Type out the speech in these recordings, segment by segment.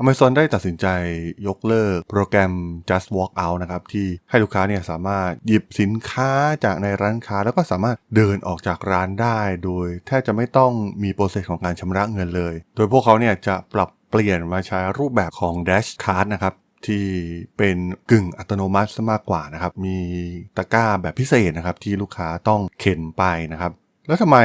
Amazon ได้ตัดสินใจยกเลิกโปรแกรม Just Walk Out นะครับ ที่ให้ลูกค้าเนี่ยสามารถหยิบสินค้าจากในร้านค้า แล้วก็สามารถเดินออกจากร้านได้ โดยแทบจะไม่ต้องมีโปรเซสของการชำระเงินเลย โดยพวกเขาเนี่ยจะปรับเปลี่ยนมาใช้รูปแบบของ Dash Card นะครับที่เป็นกึ่งอัตโนมัติมากกว่านะครับ มีตะกร้าแบบพิเศษนะครับ ที่ลูกค้าต้องเข็นไปนะครับ แล้วทำไม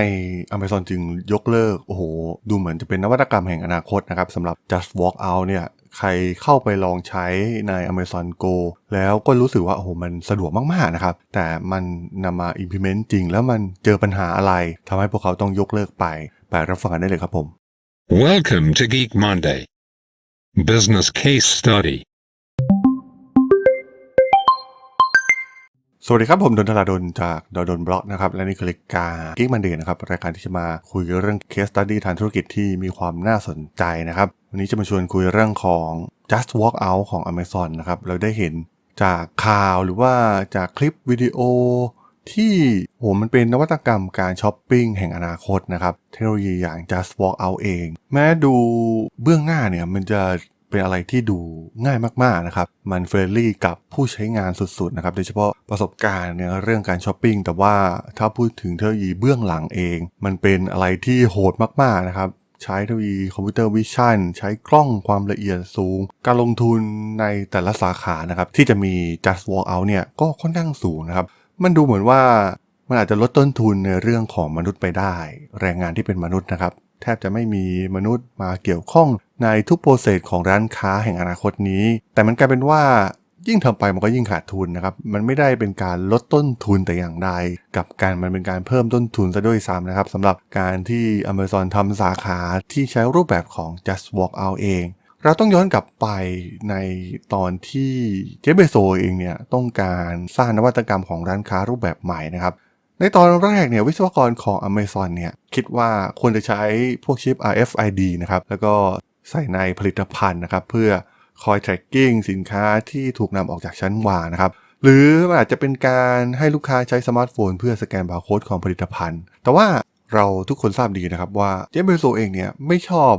Amazon จึงยกเลิก โอ้โห ดูเหมือนจะเป็นนวัตกรรมแห่งอนาคตนะครับสำหรับ Just Walk Out เนี่ยใครเข้าไปลองใช้ใน Amazon Go แล้วก็รู้สึกว่าโอ้โหมันสะดวกมาก ๆ นะครับ แต่มันนำมา implement จริง แล้วมันเจอปัญหาอะไรทำให้พวกเขาต้องยกเลิกไป ไปรับฟังกันได้เลยครับผม Welcome to Geek Monday. Business Case Study. สวัสดีครับ ผมดนทลาดนจากดนดนบล็อกนะครับ และนี่คือรายการกิ๊กมันเดย์นะครับ รายการที่จะมาคุยเรื่อง case study ทางธุรกิจที่มีความน่าสนใจนะครับ วันนี้จะมาชวนคุยเรื่องของ just walk out ของ Amazon นะครับ เราได้เห็นจากข่าวหรือว่าจากคลิปวิดีโอ ที่โหมันเป็นนวัตกรรมการช้อปปิ้งแห่งอนาคตนะครับ เทคโนโลยีอย่าง just walk out เอง แม้ดูเบื้องหน้าเนี่ยมันจะ เป็นอะไรที่ดูง่ายมากๆนะครับ มันเฟรนลี่กับผู้ใช้งานสุดๆนะครับ โดยเฉพาะประสบการณ์ในเรื่องการช้อปปิ้ง แต่ว่าถ้าพูดถึงเทคโนโลยีเบื้องหลังเอง มันเป็นอะไรที่โหดมากๆนะครับใช้เทคโนโลยีคอมพิวเตอร์วิชั่นใช้กล้องความละเอียดสูง การลงทุนในแต่ละสาขานะครับ ที่จะมี just walk out เนี่ยก็ค่อนข้างสูงนะครับ มันดูเหมือนว่ามันอาจจะลดต้นทุนในเรื่องของมนุษย์ไปได้ แรงงานที่เป็นมนุษย์นะครับ แทบจะไม่มีมนุษย์มาเกี่ยวข้อง ในทุกโปรเซสของร้านค้าแห่งอนาคตนี้ แต่มันกลายเป็นว่ายิ่งทำไปมันก็ยิ่งขาดทุนนะครับ มันไม่ได้เป็นการลดต้นทุนแต่อย่างใด กับการมันเป็นการเพิ่มต้นทุนซะด้วยซ้ำนะครับสำหรับการที่ Amazon ทำสาขาที่ใช้รูปแบบของ just walk out เอง เราต้องย้อนกลับไปในตอนที่เจฟเบโซเองเนี่ยต้องการสร้างนวัตกรรมของร้านค้ารูปแบบใหม่นะครับในตอนแรกเนี่ยวิศวกรของ Amazon เนี่ยคิดว่าควรจะใช้พวกชิป RFID นะครับแล้วก็ ใส่ในผลิตภัณฑ์นะครับ เพื่อคอย tracking สินค้าที่ถูกนำออกจากชั้นวางนะครับหรือมันอาจจะเป็นการให้ลูกค้าใช้สมาร์ทโฟน เพื่อสแกนบาร์โค้ดของผลิตภัณฑ์ แต่ว่าเราทุกคนทราบดีนะครับว่าเจฟเบโซเองเนี่ยไม่ชอบ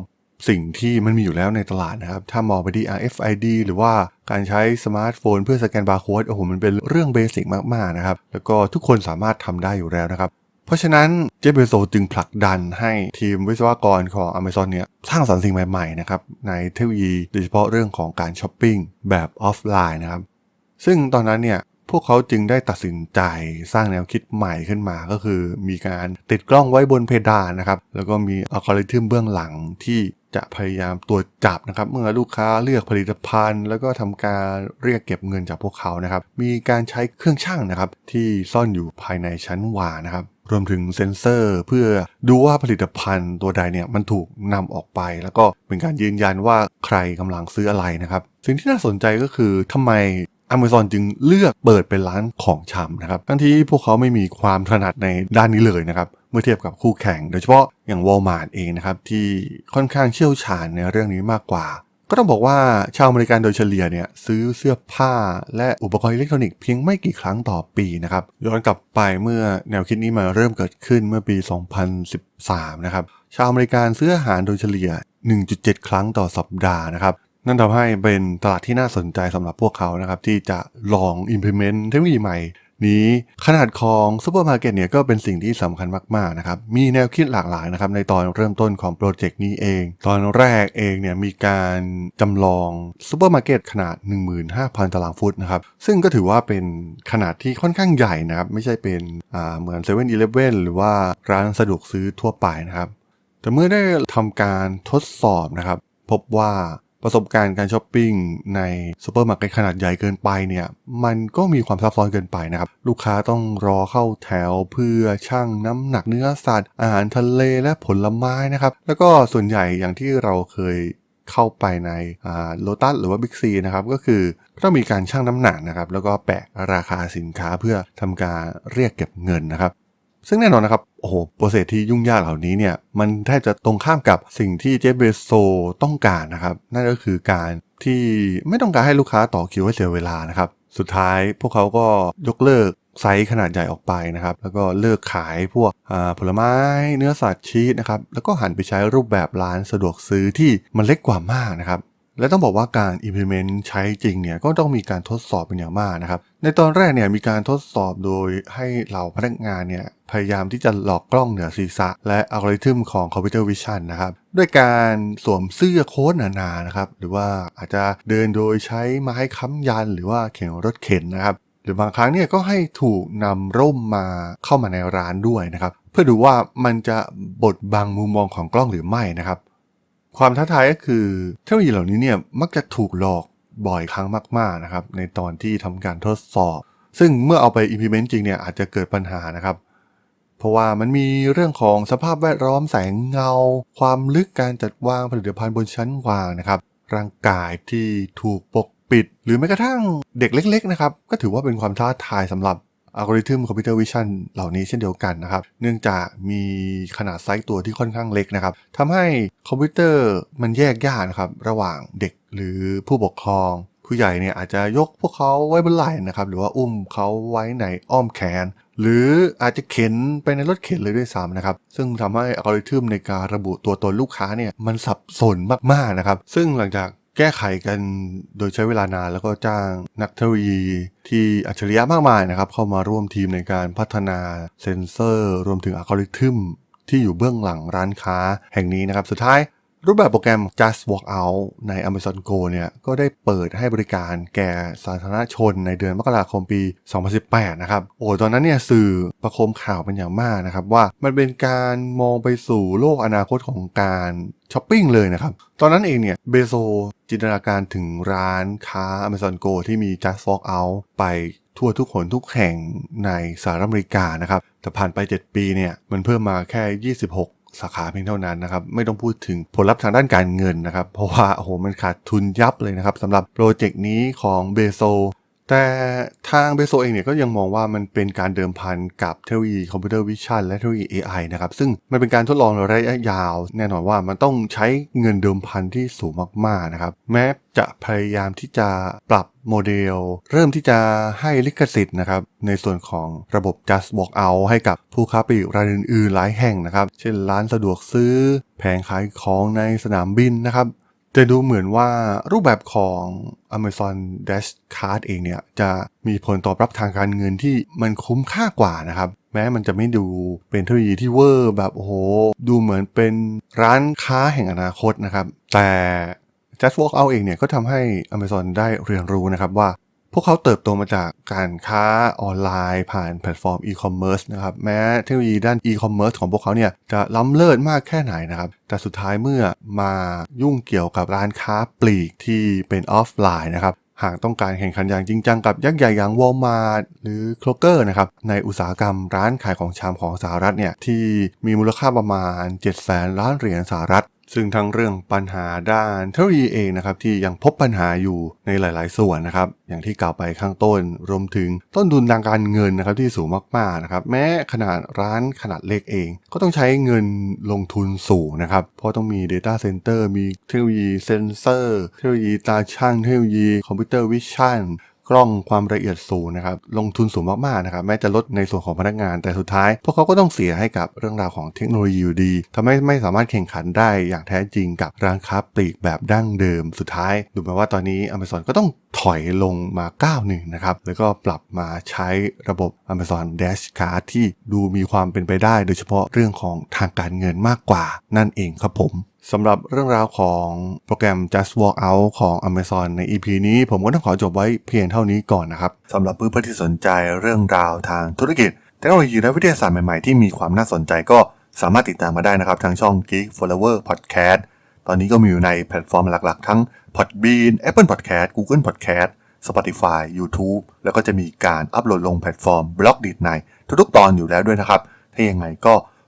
สิ่งที่มันมีอยู่แล้วในตลาดนะครับ ถ้ามองไปที่ RFID หรือว่าการใช้สมาร์ทโฟน เพื่อสแกนบาร์โค้ดโอ้โหมันเป็นเรื่องเบสิกมากๆนะครับ แล้วก็ทุกคนสามารถทำได้อยู่แล้วนะครับ เพราะฉะนั้นเจฟเบโซจึงผลักดันให้ทีมวิศวกรของ Amazon เนี่ยสร้างสรรค์สิ่งใหม่ๆนะครับในเทคโนโลยีโดยเฉพาะเรื่องของการช้อปปิ้งแบบออฟไลน์นะครับซึ่งตอนนั้นเนี่ย พวกเขาจึงได้ตัดสินใจสร้างแนวคิดใหม่ขึ้นมาก็คือมีการติดกล้องไว้บนเพดานนะครับ แล้วก็มีอัลกอริทึมเบื้องหลังที่จะพยายามตรวจจับนะครับ เมื่อลูกค้าเลือกผลิตภัณฑ์ แล้วก็ทำการเรียกเก็บเงินจากพวกเขานะครับ มีการใช้เครื่องช่างนะครับ ที่ซ่อนอยู่ภายในชั้นวานะครับ รวมถึงเซ็นเซอร์เพื่อดูว่าผลิตภัณฑ์ตัวใดเนี่ยมันถูกนำออกไป แล้วก็เป็นการยืนยันว่าใครกำลังซื้ออะไรนะครับ สิ่งที่น่าสนใจก็คือทำไม Amazon จึงเลือกเปิดเป็นร้านของชำนะครับทั้งที่พวกเขาไม่มีความถนัดในด้านนี้เลยนะครับเมื่อเทียบกับคู่แข่ง โดยเฉพาะอย่าง Walmart เองนะครับที่ค่อนข้างเชี่ยวชาญในเรื่องนี้มากกว่า ก็ต้องบอกว่าชาวอเมริกันโดยเฉลี่ยเนี่ยซื้อเสื้อผ้าและอุปกรณ์อิเล็กทรอนิกส์เพียงไม่กี่ครั้งต่อปีนะครับย้อนกลับไปเมื่อแนวคิดนี้มาเริ่มเกิดขึ้นเมื่อปี 2013 นะครับชาวอเมริกันซื้ออาหารโดยเฉลี่ย 1.7 ครั้งต่อสัปดาห์นะครับ นั่นทำให้เป็นตลาดที่น่าสนใจสำหรับพวกเขานะครับ ที่จะลอง implement เทคโนโลยีใหม่ นี้ขนาดของซูเปอร์มาร์เก็ตเนี่ยก็เป็นสิ่งที่สำคัญมาก ๆ นะครับ มีแนวคิดหลากหลายนะครับ ในตอนเริ่มต้นของโปรเจกต์นี้เอง ตอนแรกเองเนี่ยมีการจำลองซูเปอร์มาร์เก็ตขนาด 15,000 ตารางฟุตนะครับ ซึ่งก็ถือว่าเป็นขนาดที่ค่อนข้างใหญ่นะครับ ไม่ใช่เป็นเหมือน7 e เ e ่ e อหรือว่าร้านสะดวกซื้อทั่วไปนะครับแต่เมื่อได้ทำการทดสอบนะครับ พบว่า ประสบการณ์การช้อปปิ้งในซูเปอร์มาร์เก็ตขนาดใหญ่เกินไปเนี่ยมันก็มีความซับซ้อนเกินไปนะครับ ลูกค้าต้องรอเข้าแถวเพื่อชั่งน้ำหนักเนื้อสัตว์ อาหารทะเลและผลไม้นะครับ แล้วก็ส่วนใหญ่อย่างที่เราเคยเข้าไปในโลตัสหรือว่าบิ๊กซีนะครับก็คือต้องมีการชั่งน้ำหนักนะครับแล้วก็แปะราคาสินค้าเพื่อทำการเรียกเก็บเงินนะครับ ซึ่งแน่นอนนะครับ โอ้โห โปรเซสที่ยุ่งยากเหล่านี้เนี่ย มันแทบจะตรงข้ามกับสิ่งที่เจฟเบโซต้องการนะครับ นั่นก็คือการที่ไม่ต้องการให้ลูกค้าต่อคิวให้เสียเวลานะครับ สุดท้ายพวกเขาก็ยกเลิกไซส์ขนาดใหญ่ออกไปนะครับ แล้วก็เลิกขายพวกผลไม้เนื้อสัตว์ชีสนะครับ แล้วก็หันไปใช้รูปแบบร้านสะดวกซื้อที่มันเล็กกว่ามากนะครับ และต้องบอกว่าการ implement ใช้จริงเนี่ยก็ต้องมีการทดสอบเป็นอย่างมากนะครับ ในตอนแรกเนี่ยมีการทดสอบโดยให้เหล่าพนักงานเนี่ยพยายามที่จะหลอกกล้องเหนือศีรษะ และอัลกอริทึมของคอมพิวเตอร์วิชั่นนะครับด้วยการสวมเสื้อโค้ทหนาๆนะครับหรือว่าอาจจะเดินโดยใช้ไม้ค้ำยัน หรือว่าเข็นรถเข็นนะครับหรือบางครั้งเนี่ยก็ให้ถูกนำร่มมาเข้ามาในร้านด้วยนะครับเพื่อดูว่ามันจะบดบังมุมมองของกล้องหรือไม่นะครับ ความท้าทายก็คือเทคโนโลยีเหล่านี้เนี่ยมักจะถูกหลอกบ่อยครั้งมากๆนะครับในตอนที่ทำการทดสอบ ซึ่งเมื่อเอาไป implement จริงเนี่ยอาจจะเกิดปัญหานะครับ เพราะว่ามันมีเรื่องของสภาพแวดล้อมแสงเงา ความลึกการจัดวางผลิตภัณฑ์บนชั้นวางนะครับ ร่างกายที่ถูกปกปิด หรือแม้กระทั่งเด็กเล็ก ๆ นะครับ ก็ถือว่าเป็นความท้าทายสำหรับ อัลกอริทึมคอมพิวเตอร์วิชั่นเหล่านี้เช่นเดียวกันนะครับ เนื่องจากมีขนาดไซส์ตัวที่ค่อนข้างเล็กนะครับทำให้คอมพิวเตอร์มันแยกยากนะครับ ระหว่างเด็กหรือผู้ปกครอง ผู้ใหญ่เนี่ยอาจจะยกพวกเขาไว้บนไหล่นะครับ หรือว่าอุ้มเขาไว้ในอ้อมแขน หรืออาจจะเข็นไปในรถเข็นเลยด้วยซ้ำนะครับ ซึ่งทำให้อัลกอริทึมในการระบุตัวตนลูกค้าเนี่ยมันสับสนมากๆนะครับ ซึ่งหลังจาก แก้ไขกันโดยใช้เวลานานแล้วก็จ้างนักเทคโนโลยีที่อัจฉริยะมากมายนะครับ เข้ามาร่วมทีมในการพัฒนาเซนเซอร์ รวมถึงอัลกอริทึมที่อยู่เบื้องหลังร้านค้าแห่งนี้นะครับ สุดท้าย รูปแบบโปรแกรม Just Walk Out ใน Amazon Go เนี่ย ก็ได้เปิดให้บริการแก่สาธารณชนในเดือนมกราคมปี 2018 นะครับ โอ้ ตอนนั้นเนี่ยสื่อประโคมข่าวเป็นอย่างมากนะครับ ว่ามันเป็นการมองไปสู่โลกอนาคตของการช้อปปิ้งเลยนะครับ ตอนนั้นเองเนี่ยเบโซจินตนาการถึงร้านค้า Amazon Go ที่มี Just Walk Out ไปทั่วทุกคนทุกแห่งในสหรัฐอเมริกานะครับ แต่ผ่านไป 7 ปีเนี่ยมันเพิ่มมาแค่ 26 สาขาเพียงเท่านั้นนะครับ ไม่ต้องพูดถึงผลลัพธ์ทางด้านการเงินนะครับ เพราะว่าโอ้โหมันขาดทุนยับเลยนะครับสำหรับโปรเจกต์นี้ของเบโซ แต่ทางเบโซเองเนี่ยก็ยังมองว่ามันเป็นการเดิมพันกับเทคโนโลยีคอมพิวเตอร์วิชั่นและเทคโนโลยี AI นะครับ ซึ่งมันเป็นการทดลองระยะยาว แน่นอนว่ามันต้องใช้เงินเดิมพันที่สูงมากๆนะครับแม้จะพยายามที่จะปรับโมเดล เริ่มที่จะให้ลิขสิทธิ์นะครับในส่วนของระบบ Just Walk Out ให้กับผู้ค้าปลีกรายอื่นๆหลายแห่งนะครับ เช่นร้านสะดวกซื้อ แผงขายของในสนามบินนะครับ แต่ดูเหมือนว่ารูปแบบของ Amazon Dash Card เองเนี่ยจะมีผลตอบรับทางการเงินที่มันคุ้มค่ากว่านะครับ แม้มันจะไม่ดูเป็นเทคโนโลยีที่เวอร์แบบโอ้โห ดูเหมือนเป็นร้านค้าแห่งอนาคตนะครับ แต่ Just Walk Out เองเนี่ยก็ทำให้ Amazon ได้เรียนรู้นะครับว่า พวกเขาเติบโตมาจากการค้าออนไลน์ผ่านแพลตฟอร์มอีคอมเมิร์ซนะครับแม้เทคโนโลยีด้านอีคอมเมิร์ซของพวกเขาเนี่ยจะล้ำเลิศมากแค่ไหนนะครับ แต่สุดท้ายเมื่อมายุ่งเกี่ยวกับร้านค้าปลีกที่เป็นออฟไลน์นะครับหากต้องการแข่งขันอย่างจริงจังกับยักษ์ใหญ่อย่างวอลมาร์ทหรือโคลเกอร์นะครับในอุตสาหกรรมร้านขายของชำของสหรัฐเนี่ยที่มีมูลค่าประมาณ 7 0 0แสนล้านเหรียญสหรัฐ ซึ่งทั้งเรื่องปัญหาด้านเทคโนโลยีเองนะครับที่ยังพบปัญหาอยู่ในหลาย ๆ ส่วนนะครับอย่างที่กล่าวไปข้างต้น รวมถึงต้นทุนทางการเงินนะครับที่สูงมาก ๆ นะครับแม้ขนาดร้านขนาดเล็กเอง ก็ต้องใช้เงินลงทุนสูงนะครับเพราะต้องมี Data Center มีเทคโนโลยีเซนเซอร์ เทคโนโลยีตาช่างเทคโนโลยีคอมพิวเตอร์วิชั่น กล้องความละเอียดสูงนะครับลงทุนสูงมากๆนะครับแม้จะลดในส่วนของพนักงาน แต่สุดท้าย พวกเขาก็ต้องเสียให้กับเรื่องราวของเทคโนโลยีอยู่ดีทำให้ไม่สามารถแข่งขันได้อย่างแท้จริงกับร้านค้าปลีกแบบดั้งเดิมสุดท้าย ดูเหมือนว่าตอนนี้ Amazon ก็ต้องถอยลงมาก้าวหนึ่งนะครับแล้วก็ปรับมาใช้ระบบ Amazon Dash Card ที่ดูมีความเป็นไปได้ โดยเฉพาะเรื่องของทางการเงินมากกว่านั่นเองครับผม สำหรับเรื่องราวของโปรแกรม Just Walk Out ของ Amazon ใน EP นี้ผมก็ต้องขอจบไว้เพียงเท่านี้ก่อนนะครับสำหรับเพื่อนๆที่สนใจเรื่องราวทางธุรกิจเทคโนโลยีและวิทยาศาสตร์ใหม่ๆที่มีความน่าสนใจก็สามารถติดตามมาได้นะครับ ทางช่อง Geek Flower Podcast ตอนนี้ก็มีอยู่ในแพลตฟอร์มหลักๆ ทั้ง Podbean Apple Podcast Google Podcast Spotify YouTube แล้วก็จะมีการอัปโหลดลงแพลตฟอร์ม b l o g d i t ในทุกๆ ตอนอยู่แล้วด้วยนะครับ ถ้ายังไงก็